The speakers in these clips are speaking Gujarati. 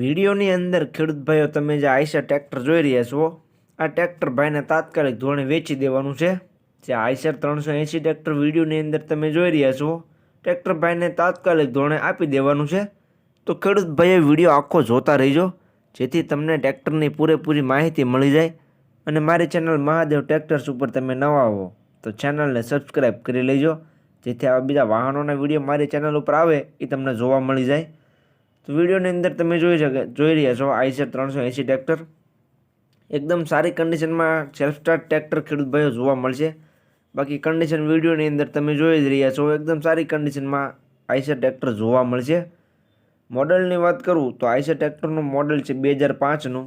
વિડીયોની અંદર ખેડૂત ભાઈઓ, તમે જે આઈસર ટ્રેક્ટર જોઈ રહ્યા છો, આ ટ્રેક્ટર ભાઈને તાત્કાલિક ધોરણે વેચી દેવાનું છે. જે આઈસર ત્રણસો એંસી ટ્રેક્ટર વિડીયોની અંદર તમે જોઈ રહ્યા છો, ટ્રેક્ટર ભાઈને તાત્કાલિક ધોરણે આપી દેવાનું છે. તો ખેડૂત ભાઈએ વીડિયો આખો જોતા રહીજો, જેથી તમને ટ્રેક્ટરની પૂરેપૂરી માહિતી મળી જાય. અને મારી ચેનલ મહાદેવ ટ્રેક્ટર્સ ઉપર તમે નવા હો, તો ચેનલને સબસ્ક્રાઈબ કરી લેજો, જેથી આવા બીજા વાહનોના વીડિયો મારી ચેનલ ઉપર આવે, એ તમને જોવા મળી જાય. તો વિડીયોની અંદર તમે જોઈ શકે જોઈ રહ્યા છો આઈસર ત્રણસો એંસી ટ્રેક્ટર. એકદમ સારી કન્ડિશનમાં સેલ્ફ સ્ટાર્ટ ટ્રેક્ટર ખેડૂત ભાઈઓ જોવા મળશે. બાકી કન્ડિશન વિડીયોની અંદર તમે જોઈ જ રહ્યા છો, એકદમ સારી કન્ડિશનમાં આઈસર ટ્રેક્ટર જોવા મળશે. મોડલની વાત કરું તો આઈસર ટ્રેક્ટરનું મોડલ છે બે હજાર પાંચનું.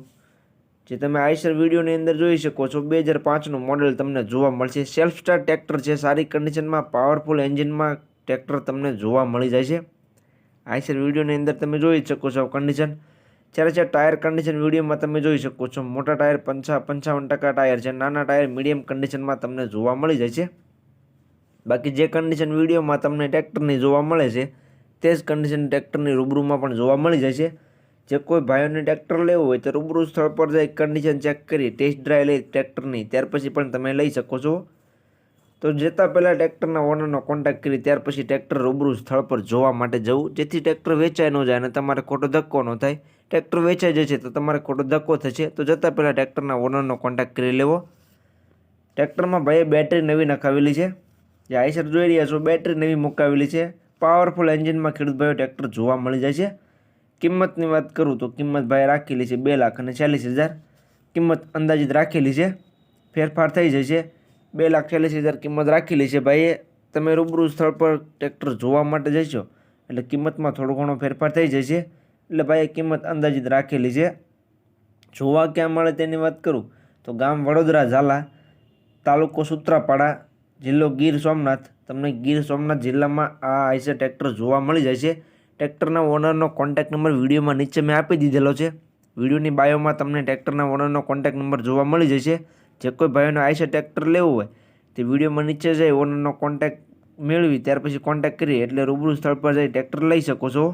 જે તમે આઈસર વિડીયોની અંદર જોઈ શકો છો, બે હજાર પાંચનું મોડલ તમને જોવા મળશે. સેલ્ફ સ્ટાર્ટ ટ્રેક્ટર છે, સારી કન્ડિશનમાં પાવરફુલ એન્જિનમાં ટ્રેક્ટર તમને જોવા મળી જાય છે. આઈસર વિડીયોની અંદર તમે જોઈ શકો છો કન્ડિશન જ્યારે છે ટાયર કન્ડિશન વિડીયોમાં તમે જોઈ શકો છો, મોટા ટાયર પંચા, પંચાવન ટકા ટાયર છે, નાના ટાયર મીડિયમ કન્ડિશનમાં તમને જોવા મળી જાય છે. બાકી જે કન્ડિશન વિડીયોમાં તમને ટ્રેક્ટરની જોવા મળે છે, તે જ કન્ડિશન ટ્રેક્ટરની રૂબરૂમાં પણ જોવા મળી જાય છે. જે કોઈ ભાઈઓને ટ્રેક્ટર લેવું હોય તો રૂબરૂ સ્થળ પર જઈ કન્ડિશન ચેક કરી ટેસ્ટ ડ્રાઈવ લઈ ટ્રેક્ટરની ત્યાર પછી પણ તમે લઈ શકો છો. તો જતાં પહેલાં ટ્રેક્ટરના ઓનરનો કોન્ટેક્ટ કરી, ત્યાર પછી ટ્રેક્ટર રૂબરૂ સ્થળ પર જોવા માટે જવું. જેથી ટ્રેક્ટર વેચાઈ ન જાય અને તમારે ખોટો ધક્કો ન થાય. ટ્રેક્ટર વેચાઈ જશે તો તમારે ખોટો ધક્કો થશે. તો જતાં પહેલાં ટ્રેક્ટરના ઓનરનો કોન્ટેક્ટ કરી લેવો. ટ્રેક્ટરમાં ભાઈએ બેટરી નવી નખાવેલી છે. જે આઈસર જોઈ રહ્યા છો, બેટરી નવી મુકાવેલી છે. પાવરફુલ એન્જિનમાં ખેડૂત ભાઈઓ ટ્રેક્ટર જોવા મળી જાય છે. કિંમતની વાત કરું તો કિંમત ભાઈ રાખેલી છે બે લાખ અને ચાલીસ હજાર. કિંમત અંદાજિત રાખેલી છે. ફેરફાર થઈ જશે. બે લાખ ચાલીસ હજાર કિંમત રાખેલી છે ભાઈએ તમે રૂબરૂ સ્થળ પર ટ્રેક્ટર જોવા માટે જશો, એટલે કિંમતમાં થોડો ઘણો ફેરફાર થઈ જશે. એટલે ભાઈએ કિંમત અંદાજિત રાખેલી છે. જોવા ક્યાં મળે તેની વાત કરું, તો ગામ વડોદરા ઝાલા, તાલુકો સૂત્રાપાડા, જિલ્લો ગીર સોમનાથ. તમને ગીર સોમનાથ જિલ્લામાં આ આઈસે ટ્રેક્ટર જોવા મળી જાય છે ટ્રેક્ટરના ઓનરનો કોન્ટેક્ટ નંબર વિડીયોમાં નીચે મેં આપી દીધેલો છે. વિડીયોની બાયોમાં તમને ટ્રેક્ટરના ઓનરનો કોન્ટેક્ટ નંબર જોવા મળી જશે. જે કોઈ ભાઈઓને આઈસર ટ્રેક્ટર લેવું હોય, તે વિડીયોમાં નીચે જઈ ઓનરનો કોન્ટેક્ટ મેળવી, ત્યાર પછી કોન્ટેક્ટ કરી, એટલે રૂબરૂ સ્થળ પર જઈ ટ્રેક્ટર લઈ શકો છો.